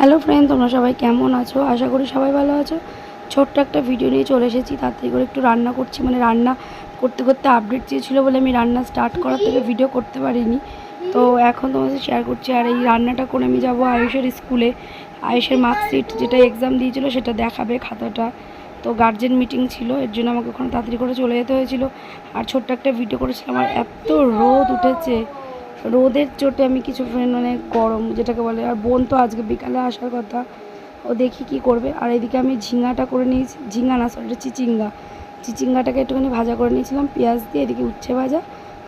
Hello friend তোমরা সবাই কেমন আছো? আশা করি সবাই ভালো আছো। ছোট্ট একটা ভিডিও নিয়ে চলে এসেছি। তাড়াতাড়ি করে একটু রান্না করছি। মানে রান্না করতে করতে আপডেট চেয়েছিলো বলে আমি রান্না স্টার্ট করার থেকে ভিডিও করতে পারিনি। তো এখন তোমাদের শেয়ার করছি। আর এই রান্নাটা করে আমি যাব আয়ুষের স্কুলে আয়ুষের মার্কশিট যেটা এক্সাম দিয়েছিল সেটা দেখাবে খাতাটা। তো গার্জেন মিটিং ছিল। এর জন্য আমাকে ওখানে তাড়াতাড়ি করে চলে যেতে হয়েছিল। আর ছোট্ট একটা ভিডিও করেছিলাম। আর এত রোদ উঠেছে। রোদের চোটে আমি কিছু মানে গরম যেটাকে বলে, আর বোন তো আজকে বিকালে আসার কথা। ও দেখি কি করবে। আর এদিকে আমি ঝিঙ্গাটা করে নিয়েছি। ঝিঙ্গা না সরি চিচিঙ্গা। চিচিঙ্গাটাকে একটুখানি ভাজা করে নিয়েছিলাম, পেঁয়াজ দিয়ে এদিকে উচ্ছে ভাজা।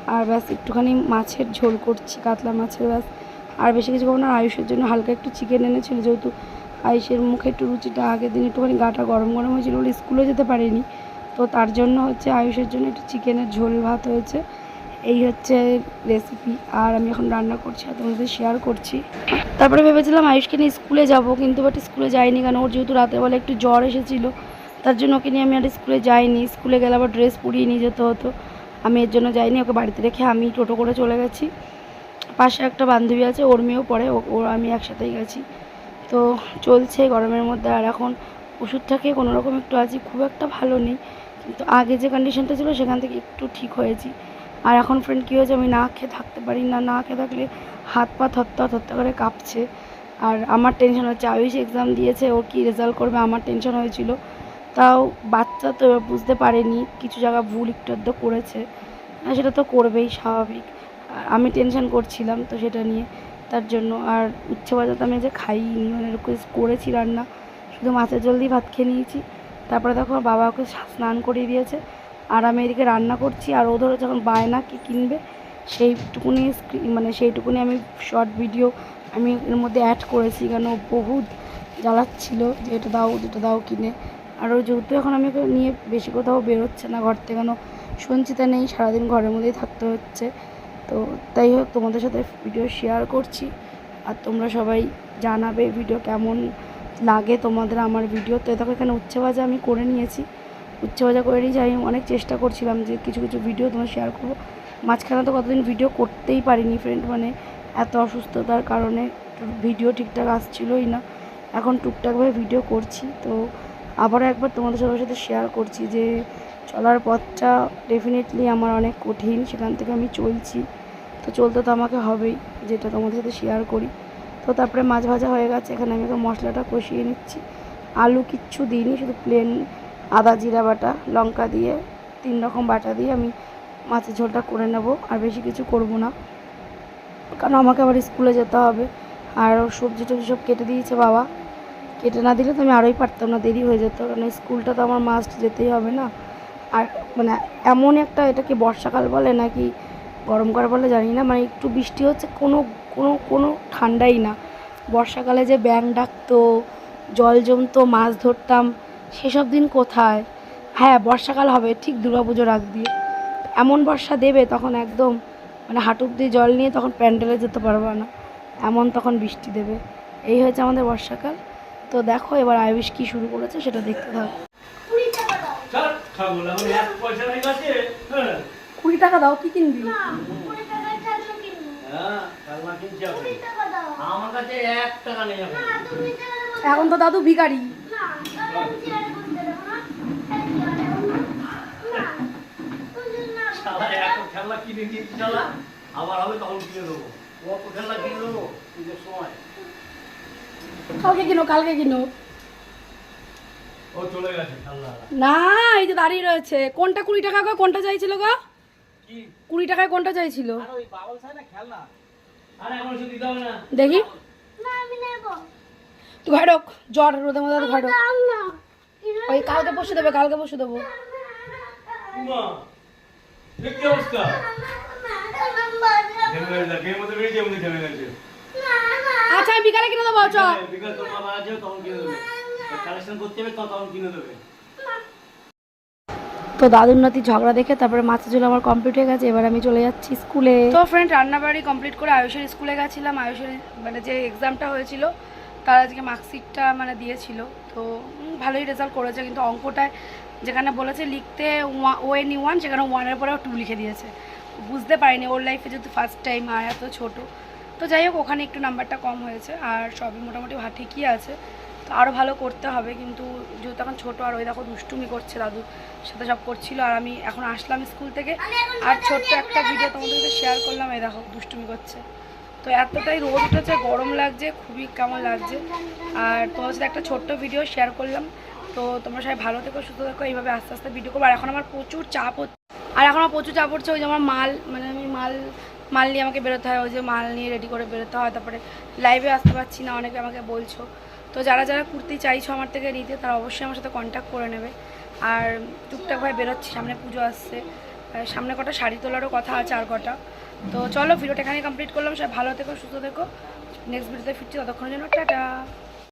আর ব্যাস, একটুখানি মাছের ঝোল করছি, কাতলা মাছের ব্যাস। আর বেশি কিছু করব না, আয়ুষের জন্য হালকা একটু চিকেন এনেছিল, যেহেতু আয়ুষের মুখে একটু রুচিটা আগের দিন একটুখানি গাটা গরম গরম হয়েছিল, বলে স্কুলে যেতে পারিনি। তো তার জন্য হচ্ছে আয়ুষের জন্য একটু চিকেনের ঝোল ভাত হয়েছে। এই হচ্ছে রেসিপি আর আমি এখন রান্না করছি আর তোমাদের শেয়ার করছি। তারপরে ভেবেছিলাম আয়ুষকে নিয়ে স্কুলে যাব, কিন্তু বাট স্কুলে যাইনি কারণ ওর যেহেতু রাতের বেলা একটু জ্বর এসেছিল, তার জন্য ওকে নিয়ে আমি আর স্কুলে যাইনি। স্কুলে গেলে আবার ড্রেস পরিয়ে নিয়ে যেতে হতো। আমি এর জন্য যাইনি, ওকে বাড়িতে রেখে আমি টোটো করে চলে গেছি। পাশে একটা বান্ধবী আছে, ওর মেয়েও পড়ে, ও আমি একসাথেই গেছি। তো চলছে গরমের মধ্যে, আর এখন ওষুধটা খেয়ে কোনো রকম একটু আছি, খুব একটা ভালো নেই। কিন্তু আগে যে কন্ডিশনটা ছিল, সেখান থেকে একটু ঠিক হয়েছি। আর এখন ফ্রেন্ড কী হয়েছে আমি না খেয়ে থাকতে পারি না না খেয়ে থাকলে হাত পা থরথর থরথর করে কাঁপছে। আর আমার টেনশন হচ্ছে, আয়ুষ এক্সাম দিয়েছে, ও কি রেজাল্ট করবে আমার টেনশন হয়েছিল। তাও বাচ্চা তো বুঝতে পারেনি, কিছু জায়গা ভুল একটু আধটু করেছে। সেটা তো করবেই, স্বাভাবিক। আমি টেনশন করছিলাম তো সেটা নিয়ে, তার জন্য। আর উচ্ছে ভাজা তো আমি যে খাইনি মানে রিকোয়েস্ট করেছি রান্না। শুধু মাছের জল দিয়ে ভাত খেয়ে নিয়েছি। তারপরে দেখো, বাবা ওকে স্নান করিয়ে দিয়েছে। আর আমি এদিকে রান্না করছি, আর ও ধরো যখন বায়না কি কিনবে, সেইটুকুনি মানে সেইটুকুনি আমি শর্ট ভিডিও আমি এর মধ্যে অ্যাড করেছি, কেন বহুত জ্বালাচ্ছিল যে এটা দাও যেটা দাও কিনে। আর ও যেহেতু এখন আমি নিয়ে বেশি কোথাও বেরোচ্ছে না ঘর থেকে, কেন সঞ্চিতা নেই, সারাদিন ঘরের মধ্যেই থাকতে হচ্ছে। তো তাই হোক, তোমাদের সাথে ভিডিও শেয়ার করছি, আর তোমরা সবাই জানাবে ভিডিও কেমন লাগে তোমাদের আমার ভিডিও তো এখানে উচ্ছে ভাজা আমি করে নিয়েছি। উচ্ছে ভাজা করে নিয়েছি আমি অনেক চেষ্টা করছিলাম যে কিছু কিছু ভিডিও তোমার শেয়ার করব। মাঝখানে তো কতদিন ভিডিও করতেই পারিনি ফ্রেন্ড মানে এত অসুস্থতার কারণে ভিডিও ঠিকঠাক আসছিলোই না। এখন টুকটাকভাবে ভিডিও করছি, তো আবারও একবার তোমাদের সবার সাথে শেয়ার করছি যে চলার পথটা ডেফিনেটলি আমার অনেক কঠিন, সেখান থেকে আমি চলছি। তো চলতে তো আমাকে হবেই, যেটা তোমাদের সাথে শেয়ার করি। তো তারপরে মাছ ভাজা হয়ে গেছে, এখানে আমি মশলাটা কষিয়ে নিচ্ছি। আলু কিচ্ছু দিইনি, শুধু প্লেন আদা জিরা বাটা, লঙ্কা দিয়ে, তিন রকম বাটা দিয়ে আমি মাছের ঝোলটা করে নেব, আর বেশি কিছু করব না। কারণ আমাকে আবার স্কুলে যেতে হবে, আর সবজি টবজি সব কেটে দিয়েছে বাবা। কেটে না দিলে তো আমি আরোই পারতাম না, দেরি হয়ে যেত। কারণ স্কুলটা তো আমার মাস্ট যেতেই হবে না। আর মানে এমন একটা এটা কি বর্ষাকাল বলে নাকি গরমকাল বলে জানি না মানে একটু বৃষ্টি হচ্ছে, কোনো কোনো কোনো ঠান্ডাই না। বর্ষাকালে যে ব্যাং ডাকতো, জল জমতো, মাছ ধরতাম সেসব দিন কোথায়? হ্যাঁ বর্ষাকাল হবে ঠিক দুর্গাপুজোর আগ দিয়ে। এমন বর্ষা দেবে তখন একদম মানে হাঁটুর দিয়ে জল নিয়ে তখন প্যান্ডেলে যেতে পারব না। এমন তখন বৃষ্টি দেবে। এই হয়েছে আমাদের বর্ষাকাল। তো দেখো এবার আয়ুষ কী শুরু করেছে সেটা দেখতে থাকো। হ্যাঁ। কুড়ি টাকা দাও কি কিনবি? হ্যাঁ এখন। এখন তো দাদু ভিখারি। শালা কিনে দিয়েছি শালা আবার হবে তখন কিনে দেবো কত খেলনা কিনে দেবো পুজোর সময়। কালকে কিনো কালকে কিনো ও চলে গেছে না এই যে দাঁড়িয়ে রয়েছে। কোনটা কুড়ি টাকা গো? কোনটা চাইছিল গো? কুড়ি টাকায় কোনটা চাইছিল? আর ওই পাগল ছাই না খেলনা। আরে ঘরে ঢোক জ্বর রোদের মধ্যে ঘরে ওই কালকে বসে দেবে কালকে বসে দেবো। আচ্ছা আমি বিকালে কিনে দেবো চ বিকাল তোর মা মারা যাবে তখন কিনে দেবে। কালেকশন করতে হবে তো দাদুর নাতি ঝগড়া দেখে তারপরে মাছের ঝোল আমার কমপ্লিট হয়ে গেছে এবার আমি চলে যাচ্ছি স্কুলে। তো ফ্রেন্ড রান্নাবাড়ি কমপ্লিট করে আয়ুষের স্কুলে গেছিলাম। আয়ুষের মানে যে এক্সামটা হয়েছিল তার আজকে মার্কশিটটা মানে দিয়েছিল। তো ভালোই রেজাল্ট করেছে। কিন্তু অঙ্কটায় যেখানে বলেছে লিখতে ও এন ওয়ান সেখানে ওয়ানের পরেও টু লিখে দিয়েছে। বুঝতে পারিনি, ওর লাইফে যেহেতু ফার্স্ট টাইম আর এত ছোটো। তো যাই হোক, ওখানে একটু নাম্বারটা কম হয়েছে। আর সবই মোটামুটি ঠিকই আছে। তো আরও ভালো করতে হবে। কিন্তু যেহেতু এখন ছোটো, আর ওই দেখো দুষ্টুমি করছে দাদু। সাথে সব করছিল। আর আমি এখন আসলাম স্কুল থেকে। আর ছোট্ট একটা ভিডিও তোমাদের শেয়ার করলাম। এই দেখো, দুষ্টুমি করছে। তো এতটাই রোদ উঠেছে, গরম লাগছে, খুবই কেমন লাগছে। আর তোমার সাথে একটা ছোট্ট ভিডিও শেয়ার করলাম। তো তোমরা সবাই ভালো থেকো, সুস্থ থেকো, এইভাবে আস্তে আস্তে ভিডিও করব। আর এখন আমার প্রচুর চাপ হচ্ছে। আর এখন আমার প্রচুর চাপ হচ্ছে ওই যে আমার মাল মানে আমি মাল মাল নিয়ে আমাকে বেরোতে হয়, ওই যে মাল নিয়ে রেডি করে বেরোতে হয়। তারপরে লাইভে আসতে পারছি না, অনেকে আমাকে বলছো। তো যারা যারা কুর্তি চাইছো আমার থেকে নিতে, তারা অবশ্যই আমার সাথে কন্ট্যাক্ট করে নেবে। আর টুকটাক ভাই বেরোচ্ছি, সামনে পুজো আসছে। সামনে কটা শাড়ি তোলারও কথা আছে, আর কটা। তো চলো ভিডিওটা এখানে কমপ্লিট করলাম। সবাই ভালো থেকো, সুস্থ থেকো। নেক্সট ভিডিওতে ফিরছি, ততক্ষণের জন্য টাটা।